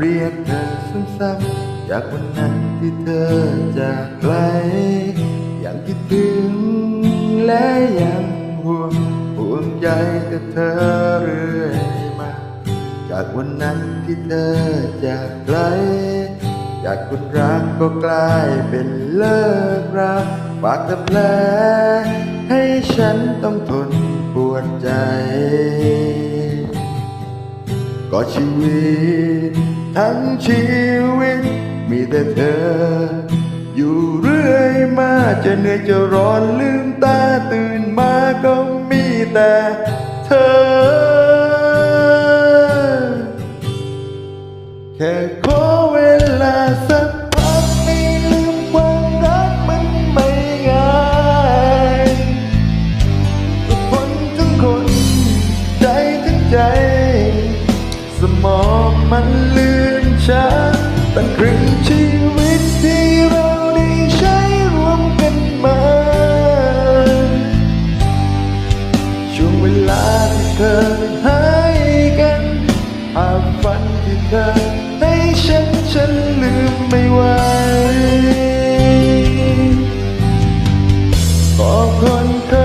เรียกเธอซ้ำๆจากวันนั้นที่เธอจากไกลยังคิดถึงและยังห่วงห่วงใยแต่เธอเรื่อยมา จากวันนั้นที่เธอจากไกลจากคนรักก็กลายเป็นเลิกรักฝากแต่แผลให้ฉันต้องทนปวดใจ ก็ชีวิต ทั้งชีวิต มีแต่เธอ อยู่เรื่อยมาจะเหนื่อยจะร้อนลืมตาตื่นมาก็มีแต่เธอ แค่ขอเวลาสักพักให้ลืมความรักมันไม่ง่ายทุกคนทั้งคน ใจทั้งใจ สมอง มันลืมฉันตั้งครึ่งชีวิตที่เราได้ใช้ร่วมกันมา ช่วงเวลาที่เคยให้กันภาพฝันที่เคยให้ฉันฉันลืมไม่ไหวก็คนเคย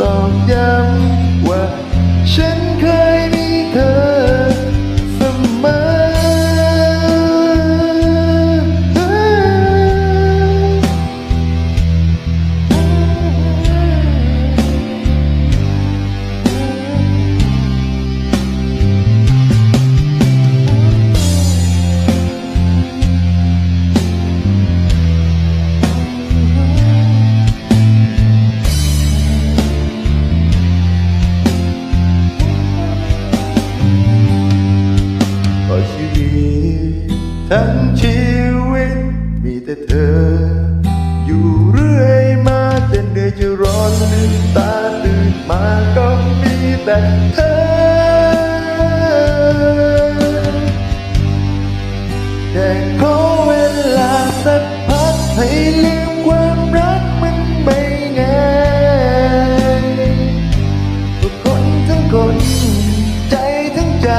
ตอกย้ำ ทั้งชีวิต มีแต่เธอ อยู่เรื่อยมาจนเหนื่อยจะร้อนลืมตาตื่นมาก็มีแต่เธอแค่ขอเวลาสักพักให้ลืมความรักมันไม่ง่ายทุกคนทั้งคน ใจทั้งใจ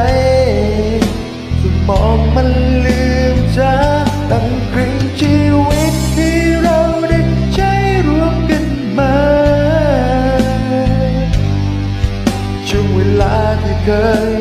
สมองมันลืม ตั้งครึ่งชีวิตที่เราได้ใช้ร่วมกันมาช่วงเวลาที่เคย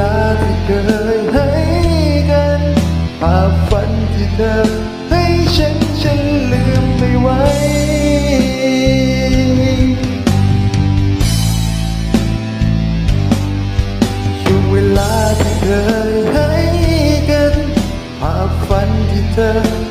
ลาที่เคยให้กันภาพฝันที่เธอให้ฉันฉันลืมไม่ไหวช่วงเวลาที่เคยให้กันภาพฝันที่เธอ